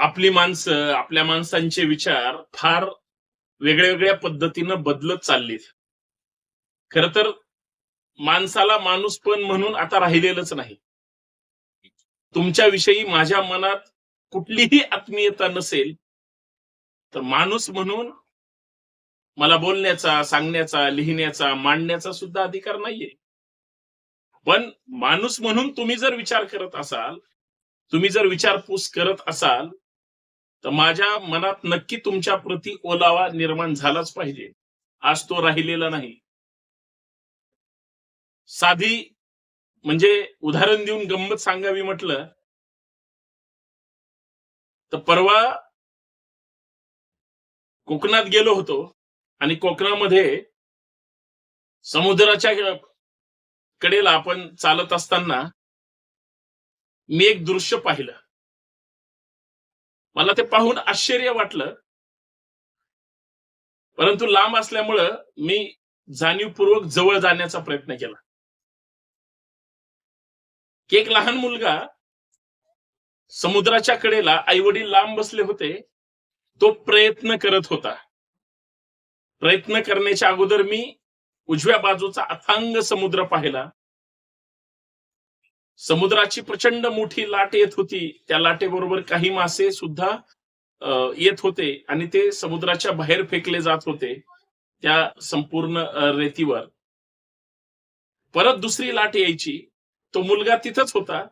आपली माणसं आपल्या माणसांचे विचार फार वेगळ्या वेगळ्या पद्धतीनं बदलत चाललीत. खर तर माणसाला माणूस पण म्हणून आता राहिलेलंच नाही. तुमच्याविषयी माझ्या मनात कुठलीही आत्मीयता नसेल तर माणूस म्हणून मला बोलण्याचा सांगण्याचा लिहिण्याचा मांडण्याचा सुद्धा अधिकार नाहीये. पण माणूस म्हणून तुम्ही जर विचार करत असाल तुम्ही जर विचारपूस करत असाल तर माझ्या मनात नक्की तुमच्या प्रती ओलावा निर्माण झालाच पाहिजे. आज तो राहिलेला नाही. साधी म्हणजे उदाहरण देऊन गंमत सांगावी म्हटलं तर परवा कोकणात गेलो होतो आणि कोकणामध्ये समुद्राच्या कडेला आपण चालत असताना मी एक दृश्य पाहिलं. मला ते पाहून आश्चर्य वाटलं. परंतु लांब असल्यामुळं मी जाणीवपूर्वक जवळ जाण्याचा प्रयत्न केला. की एक लहान मुलगा समुद्राच्या कडेला आईवडील लांब बसले होते. तो प्रयत्न करत होता. प्रयत्न करण्याच्या अगोदर मी उजव्या बाजूचा अथांग समुद्र पाहिला. समुद्राची प्रचंड मोठी लाट येत होती. त्या लाटेबरोबर काही मासे सुद्धा येत होते आणि ते समुद्राच्या बाहेर फेकले जात होते त्या संपूर्ण रेतीवर. परत दुसरी लाट यायची. तो मुलगा तिथंच होता.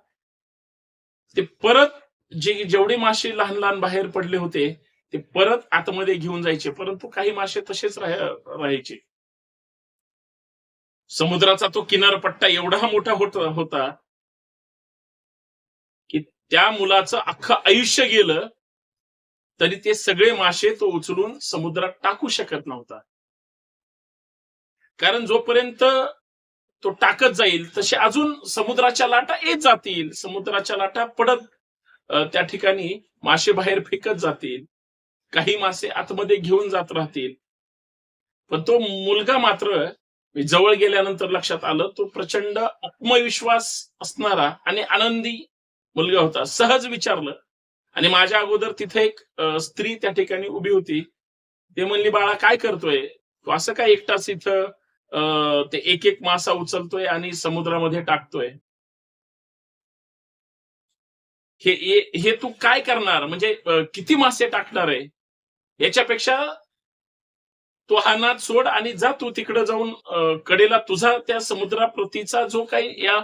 ते परत जे जेवढे मासे लहान लहान बाहेर पडले होते ते परत आतमध्ये घेऊन जायचे. परंतु काही मासे तसेच राहायचे. समुद्राचा तो किनारपट्टा एवढा मोठा होता त्या मुलाचं अख्खं आयुष्य गेलं तरी ते सगळे मासे तो उचलून समुद्रात टाकू शकत नव्हता. कारण जोपर्यंत तो टाकत जाईल तसे अजून समुद्राच्या लाटा येत जातील. समुद्राच्या लाटा पडत त्या ठिकाणी मासे बाहेर फेकत जातील. काही मासे आतमध्ये घेऊन जात राहतील. पण तो मुलगा मात्र जवळ गेल्यानंतर लक्षात आलं तो प्रचंड आत्मविश्वास असणारा आणि आनंदी मुलगा होता. सहज विचारलं. आणि माझ्या अगोदर तिथे एक स्त्री त्या ठिकाणी उभी होती. ते म्हणली बाळा काय करतोय? तू असं काय एकटाच इथं ते एक एक मासा उचलतोय आणि समुद्रामध्ये टाकतोय? हे हे- तू काय करणार? म्हणजे किती मासे टाकणार आहे? याच्यापेक्षा तो हा नाद सोड आणि जा तू तिकडे जाऊन कडेला. तुझा त्या समुद्राप्रतीचा जो काही या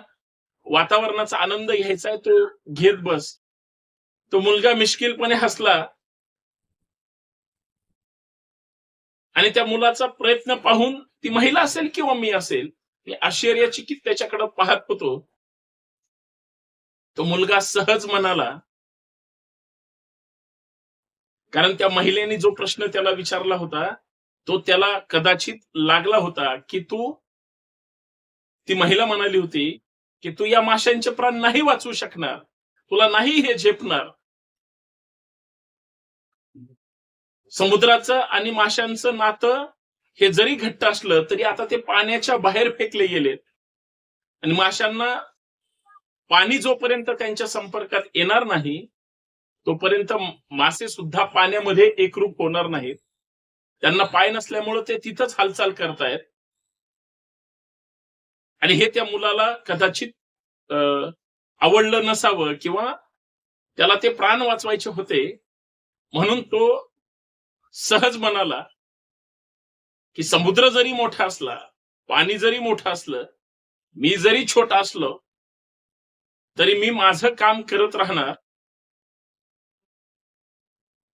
वातावरणाचा आनंद घ्यायचा आहे तो घेत बस. तो मुलगा मिश्किलपणे हसला. आणि त्या मुलाचा प्रयत्न पाहून ती महिला असेल किंवा मी असेल मी आश्चर्यचकित त्याच्याकडे पाहत होतो. तो मुलगा सहज म्हणाला कारण त्या महिलेने जो प्रश्न त्याला विचारला होता तो त्याला कदाचित लागला होता की तू ती महिला म्हणाली होती की तू या माशांचे प्राण नाही वाचवू शकणार. तुला नाही हे झेपणार. समुद्राचं आणि माशांचं नातं हे जरी घट्ट असलं तरी आता ते पाण्याच्या बाहेर फेकले गेलेत आणि माशांना पाणी जोपर्यंत त्यांच्या संपर्कात येणार नाही तोपर्यंत मासे सुद्धा पाण्यामध्ये एकरूप होणार नाहीत. त्यांना पाय नसल्यामुळे ते तिथंच हालचाल करतायत. आणि हे त्या मुलाला कदाचित अं, आवडलं नसावं किंवा त्याला ते प्राण वाचवायचे होते म्हणून तो सहज म्हणाला की समुद्र जरी मोठा असला पाणी जरी मोठं असलं मी जरी छोटा असलो तरी मी माझं काम करत राहणार.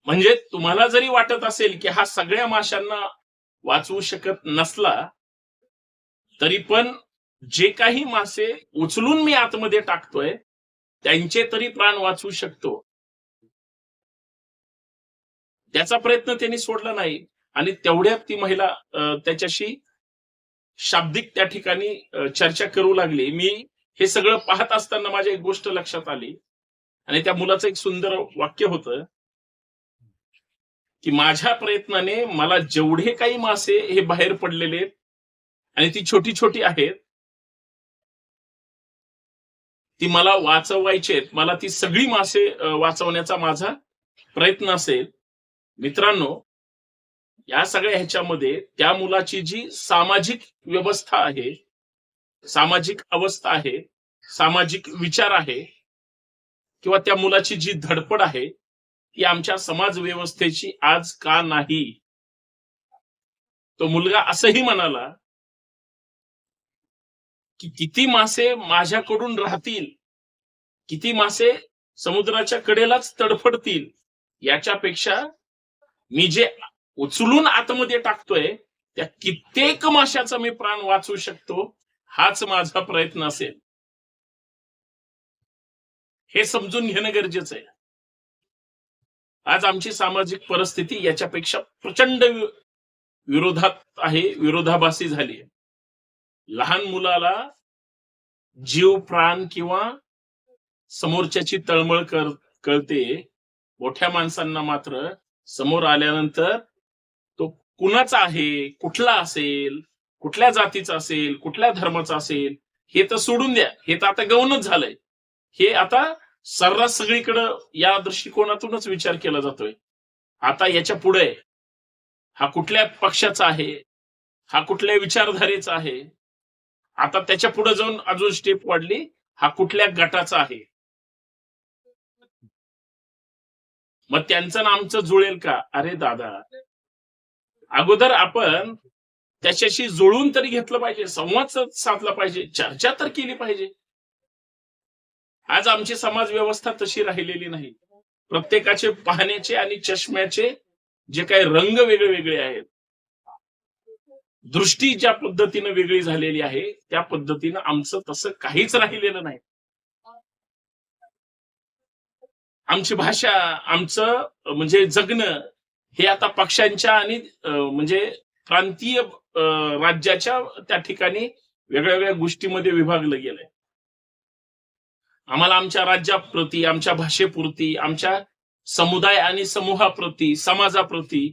म्हणजे तुम्हाला जरी वाटत असेल की हा सगळ्या माशांना वाचवू शकत नसला तरी पण जे काही मासे उचलून मी आतमध्ये टाकतोय त्यांचे तरी प्राण वाचवू शकतो. त्याचा प्रयत्न त्यांनी सोडला नाही. आणि तेवढ्यात ती महिला त्याच्याशी शाब्दिक त्या ठिकाणी चर्चा करू लागली. मी हे सगळं पाहत असताना माझ्या एक गोष्ट लक्षात आली. आणि त्या मुलाचं एक सुंदर वाक्य होतं की माझ्या प्रयत्नाने मला जेवढे काही मासे हे बाहेर पडलेले आहेत आणि ती छोटी छोटी आहेत ती मला वाचवायची आहेत. मला ती सगळी मासे वाचवण्याचा माझा प्रयत्न असेल. मित्रांनो या सगळ्या ह्याच्यामध्ये त्या मुलाची जी सामाजिक व्यवस्था आहे सामाजिक अवस्था आहे सामाजिक विचार आहे किंवा त्या मुलाची जी धडपड आहे ती आमच्या समाज व्यवस्थेची आज का नाही? तो मुलगा असंही म्हणाला की किती मासे माझ्याकडून राहतील? किती मासे समुद्राच्या कडेलाच तडफडतील? याच्यापेक्षा मी जे उचलून आतमध्ये टाकतोय त्या कित्येक माशाचा मी प्राण वाचवू शकतो हाच माझा प्रयत्न असेल. हे समजून घेणं गरजेचं आहे. आज आमची सामाजिक परिस्थिती याच्यापेक्षा प्रचंड विरोधात आहे विरोधाभासी झाली आहे लहान मुलाला जीव प्राण किंवा समोरच्याची तळमळ कळते. मोठ्या माणसांना मात्र समोर आल्यानंतर तो कुणाचा आहे कुठला असेल कुठल्या जातीचा असेल कुठल्या धर्माचा असेल हे तर सोडून द्या. हे तर आता गौणच झालंय. हे आता सर्रास सगळीकडं या दृष्टिकोनातूनच विचार केला जातोय. आता याच्यापुढे हा कुठल्या पक्षाचा आहे? हा कुठल्या विचारधारेचा आहे? आता त्याच्या पुढे जाऊन अजून स्टेप वाढली. हा कुठल्या गटाचा आहे? मग त्यांचं ना आमचं जुळेल का? अरे दादा. अगोदर आपण त्याच्याशी जुळून तरी घेतलं पाहिजे. संवाद साधला पाहिजे. चर्चा तर केली पाहिजे. आज आमची समाज व्यवस्था तशी राहिलेली नाही. प्रत्येकाचे पाहण्याचे आणि चष्म्याचे जे काही रंग वेगळे वेगळे आहेत दृष्टी ज्या पद्धतीनं वेगळी झालेली आहे. त्या पद्धतीनं आमचं तसं काहीच राहिलेलं नाही. आमची भाषा आमचं म्हणजे जगणं हे आता पक्षांच्या आणि म्हणजे प्रांतीय राज्याच्या त्या ठिकाणी वेगळ्या वेगळ्या गोष्टीमध्ये विभागलं गेलंय. आम्हाला आमच्या राज्याप्रती आमच्या भाषेपुरती आमच्या समुदाय आणि समूहाप्रती समाजाप्रती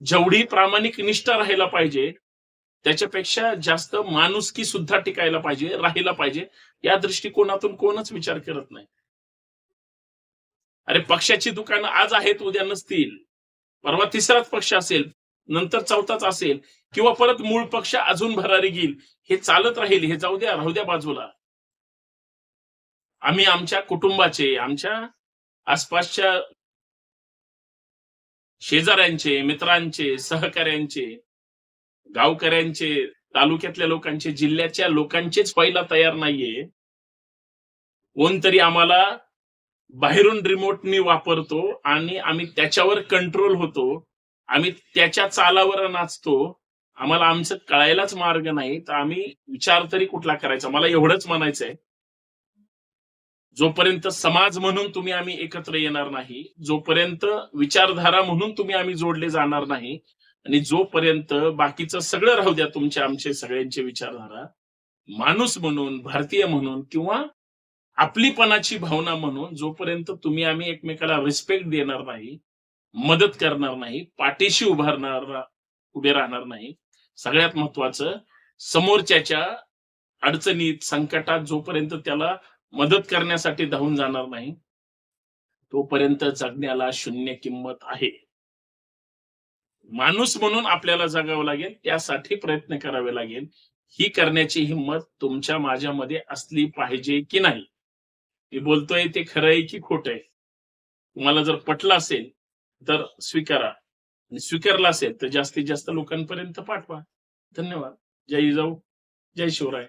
जेवढी प्रामाणिक निष्ठा राहायला पाहिजे त्याच्यापेक्षा जास्त माणुसकी सुद्धा टिकायला पाहिजे राहायला पाहिजे. या दृष्टिकोनातून कोणच विचार करत नाही. अरे पक्षाची दुकानं आज आहेत उद्या नसतील. परवा तिसराच पक्ष असेल नंतर चौथाच असेल किंवा परत मूळ पक्ष अजून भरारी घेईल. हे चालत राहील हे जाऊ द्या राहू द्या बाजूला. आम्ही आमच्या कुटुंबाचे आमच्या आसपासच्या शेजाऱ्यांचे मित्रांचे सहकाऱ्यांचे गावकऱ्यांचे तालुक्यातल्या लोकांचे जिल्ह्याच्या लोकांचेच व्हायला तयार नाहीये. कोणतरी आम्हाला बाहेरून रिमोटनी वापरतो आणि आम्ही त्याच्यावर कंट्रोल होतो. आम्ही त्याच्या चालावर नाचतो. आम्हाला आमचं कळायलाच मार्ग नाही. तर आम्ही विचार तरी कुठला करायचा? मला एवढंच म्हणायचंय. जोपर्यंत समाज म्हणून तुम्ही आम्ही एकत्र येणार नाही जोपर्यंत विचारधारा म्हणून तुम्ही आम्ही जोडले जाणार नाही आणि जोपर्यंत बाकीचं सगळं राहू द्या तुमचे आमचे सगळ्यांचे विचारधारा माणूस म्हणून भारतीय म्हणून किंवा आपलीपणाची भावना म्हणून जोपर्यंत तुम्ही आम्ही एकमेकाला रिस्पेक्ट देणार नाही मदत करणार नाही पाठीशी उभारणार उभे राहणार नाही सगळ्यात महत्वाचं समोरच्याच्या अडचणीत संकटात जोपर्यंत त्याला मदत करण्यासाठी धावून जाणार नाही तोपर्यंत जगण्याला शून्य किंमत आहे. माणूस म्हणून आपल्याला जगावं लागेल त्यासाठी प्रयत्न करावे लागेल. ही करण्याची हिंमत तुमच्या माझ्यामध्ये असली पाहिजे की नाही? मी बोलतोय ते खरं आहे की खोट आहे? तुम्हाला जर पटलं असेल तर स्वीकारा. आणि स्वीकारला असेल तर जास्तीत जास्त लोकांपर्यंत पाठवा. धन्यवाद. जय जाऊ. जय शिवराय.